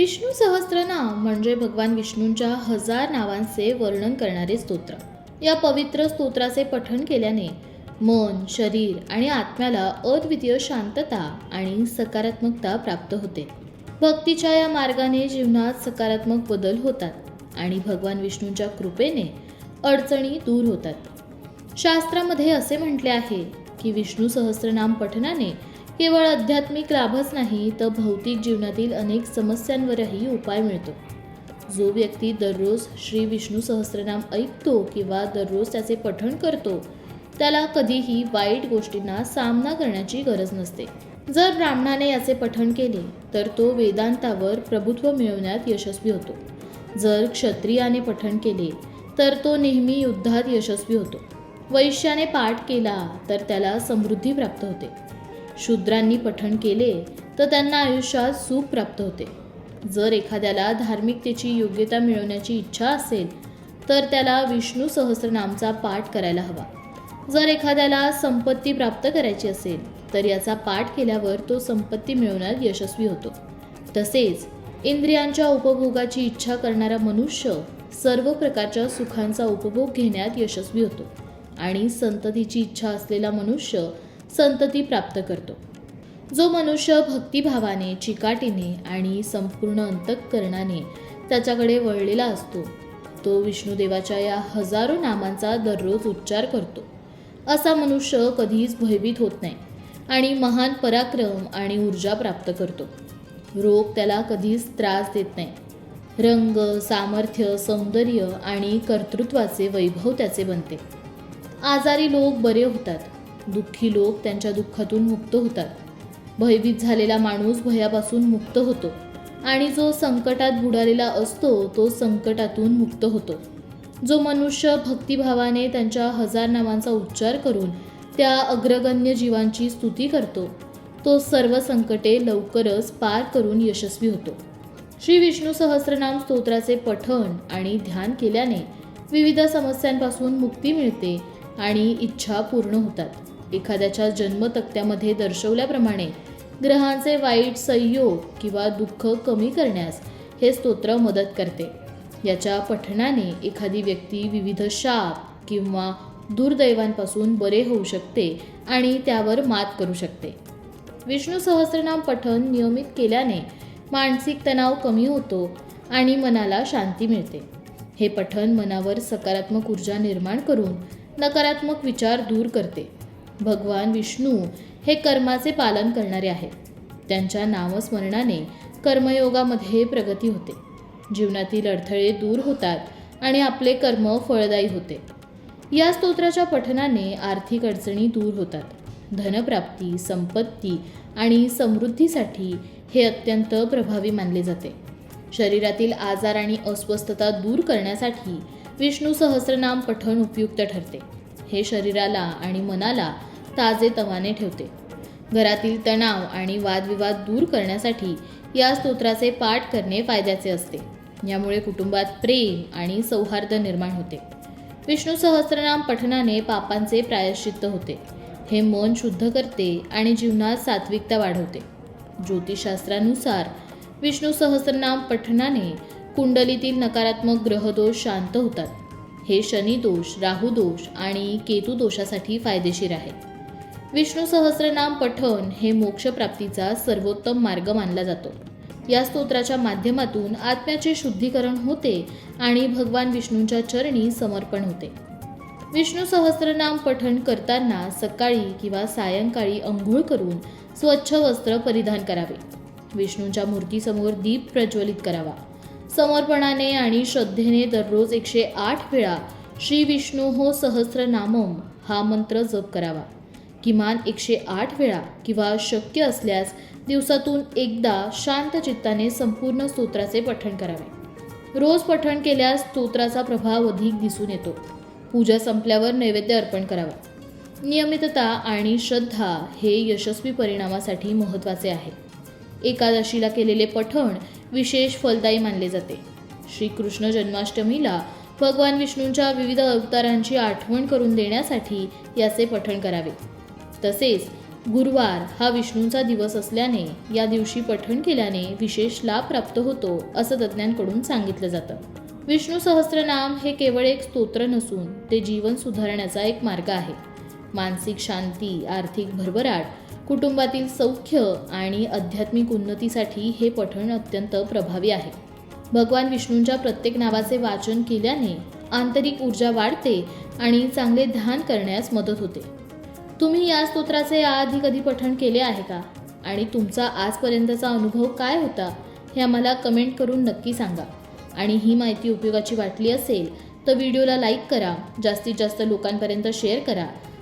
विष्णू सहस्त्रनाम म्हणजे भगवान विष्णूंच्या हजार नावांचे वर्णन करणारे स्तोत्र. या पवित्र स्तोत्राचे पठण केल्याने मन शरीर आणि आत्म्याला अद्वितीय शांतता आणि सकारात्मकता प्राप्त होते. भक्तीच्या या मार्गाने जीवनात सकारात्मक बदल होतात आणि भगवान विष्णूंच्या कृपेने अडचणी दूर होतात. शास्त्रामध्ये असे म्हटले आहे की विष्णू सहस्रनाम पठनाने केवळ आध्यात्मिक लाभच नाही तर भौतिक जीवनातील अनेक समस्यांवरही उपाय मिळतो. जो व्यक्ती दररोज श्री विष्णू सहस्रनाम ऐकतो किंवा दररोज त्याचे पठण करतो त्याला कधीही वाईट गोष्टींना सामना करण्याची गरज नसते. जर ब्राह्मणाने याचे पठण केले तर तो वेदांतावर प्रभुत्व मिळवण्यात यशस्वी होतो. जर क्षत्रियाने पठण केले तर तो नेहमी युद्धात यशस्वी होतो. वैश्याने पाठ केला तर त्याला समृद्धी प्राप्त होते. शूद्रांनी पठण केले तर त्यांना आयुष्यात सुख प्राप्त होते. जर एखाद्याला धार्मिकतेची योग्यता मिळवण्याची इच्छा असेल तर त्याला विष्णू सहस्रनामचा पाठ करायला हवा. जर एखाद्याला संपत्ती प्राप्त करायची असेल तर याचा पाठ केल्यावर तो संपत्ती मिळवण्यात यशस्वी होतो. तसेच इंद्रियांच्या उपभोगाची इच्छा करणारा मनुष्य सर्व प्रकारच्या सुखांचा उपभोग घेण्यात यशस्वी होतो. आणि संततीची इच्छा असलेला मनुष्य संतती प्राप्त करतो. जो मनुष्य भक्तिभावाने चिकाटीने आणि संपूर्ण अंतःकरणाने त्याच्याकडे वळलेला असतो तो विष्णुदेवाच्या या हजारो नामांचा दररोज उच्चार करतो. असा मनुष्य कधीच भयभीत होत नाही आणि महान पराक्रम आणि ऊर्जा प्राप्त करतो. रोग त्याला कधीच त्रास देत नाही. रंग सामर्थ्य सौंदर्य आणि कर्तृत्वाचे वैभव त्याचे बनते. आजारी लोक बरे होतात. दुःखी लोक त्यांच्या दुःखातून मुक्त होतात. भयभीत झालेला माणूस भयापासून मुक्त होतो आणि जो संकटात बुडालेला असतो तो संकटातून मुक्त होतो. जो मनुष्य भक्तिभावाने त्यांच्या हजार नावांचा उच्चार करून त्या अग्रगण्य जीवांची स्तुती करतो तो सर्व संकटे लवकरच पार करून यशस्वी होतो. श्री विष्णू सहस्रनाम स्तोत्राचे पठण आणि ध्यान केल्याने विविध समस्यांपासून मुक्ती मिळते आणि इच्छा पूर्ण होतात. एखाद्याच्या जन्मतक्त्यामध्ये दर्शवल्याप्रमाणे ग्रहांचे वाईट संयोग किंवा दुःख कमी करण्यास हे स्तोत्र मदत करते. याच्या पठणाने एखादी व्यक्ती विविध शाप किंवा दुर्दैवांपासून बरे होऊ शकते आणि त्यावर मात करू शकते. विष्णू सहस्रनाम पठण नियमित केल्याने मानसिक तणाव कमी होतो आणि मनाला शांती मिळते. हे पठण मनावर सकारात्मक ऊर्जा निर्माण करून नकारात्मक विचार दूर करते. भगवान विष्णू हे कर्माचे पालन करणारे आहेत. त्यांच्या नामस्मरणाने कर्मयोगामध्ये प्रगती होते. जीवनातील अडथळे दूर होतात आणि आपले कर्म फळदायी होते. या स्तोत्राच्या पठनाने आर्थिक अडचणी दूर होतात. धनप्राप्ती संपत्ती आणि समृद्धीसाठी हे अत्यंत प्रभावी मानले जाते. शरीरातील आजार आणि अस्वस्थता दूर करण्यासाठी विष्णू सहस्रनाम पठण उपयुक्त ठरते. हे शरीराला आणि मनाला ताजे तवाने ठेवते. घरातील तणाव आणि वादविवाद दूर करण्यासाठी या स्तोत्राचे पाठ करणे फायद्याचे असते. यामुळे कुटुंबात प्रेम आणि सौहार्द निर्माण होते. विष्णू सहस्रनाम पठनाने पापांचे प्रायश्चित्त होते. हे मन शुद्ध करते आणि जीवनात सात्विकता वाढवते. ज्योतिषशास्त्रानुसार विष्णू सहस्रनाम पठनाने कुंडलीतील नकारात्मक ग्रहदोष शांत होतात. हे शनिदोष राहुदोष आणि केतू दोषासाठी फायदेशीर आहे विष्णू सहस्रनाम पठण हे मोक्षप्राप्तीचा सर्वोत्तम मार्ग मानला जातो. या स्तोत्राच्या माध्यमातून आत्म्याचे शुद्धीकरण होते आणि भगवान विष्णूंच्या चरणी समर्पण होते. विष्णू सहस्रनाम पठण करताना सकाळी किंवा सायंकाळी अंघोळ करून स्वच्छ वस्त्र परिधान करावे. विष्णूंच्या मूर्तीसमोर दीप प्रज्वलित करावा. समर्पणाने आणि श्रद्धेने दररोज एकशे आठ वेळा श्री विष्णू हो सहस्रनामम हा मंत्र जप करावा. किमान एकशे आठ वेळा किंवा शक्य असल्यास दिवसातून एकदा शांत चित्ताने संपूर्ण स्तोत्राचे पठण करावे. रोज पठण केल्यास स्तोत्राचा प्रभाव अधिक दिसून येतो. पूजा संपल्यावर नैवेद्य अर्पण करावा. नियमितता आणि श्रद्धा हे यशस्वी परिणामासाठी महत्त्वाचे आहे. एकादशीला केलेले पठण विशेष फलदायी मानले जाते. श्रीकृष्ण जन्माष्टमीला भगवान विष्णूंच्या विविध अवतारांची आठवण करून देण्यासाठी याचे पठण करावे. तसेच गुरुवार हा विष्णूंचा दिवस असल्याने या दिवशी पठण केल्याने विशेष लाभ प्राप्त होतो असं तज्ज्ञांकडून सांगितलं जातं. विष्णू सहस्त्रनाम हे केवळ एक स्तोत्र नसून ते जीवन सुधारण्याचा एक मार्ग आहे. मानसिक शांती आर्थिक भरभराट कुटुंबातील सौख्य आणि आध्यात्मिक उन्नतीसाठी हे पठण अत्यंत प्रभावी आहे. भगवान विष्णूंच्या प्रत्येक नावाचे वाचन केल्याने आंतरिक ऊर्जा वाढते आणि चांगले ध्यान करण्यास मदत होते. तुम्ही या स्तोत्राचे आधी कधी पठण केले आहे का? आणि तुमचा आजपर्यंतचा अनुभव काय होता? हे आम्हाला कमेंट करून नक्की सांगा. आणि ही माहिती उपयोगाची वाटली असेल तर व्हिडिओला लाईक करा जास्तीत जास्त लोकांपर्यंत शेअर करा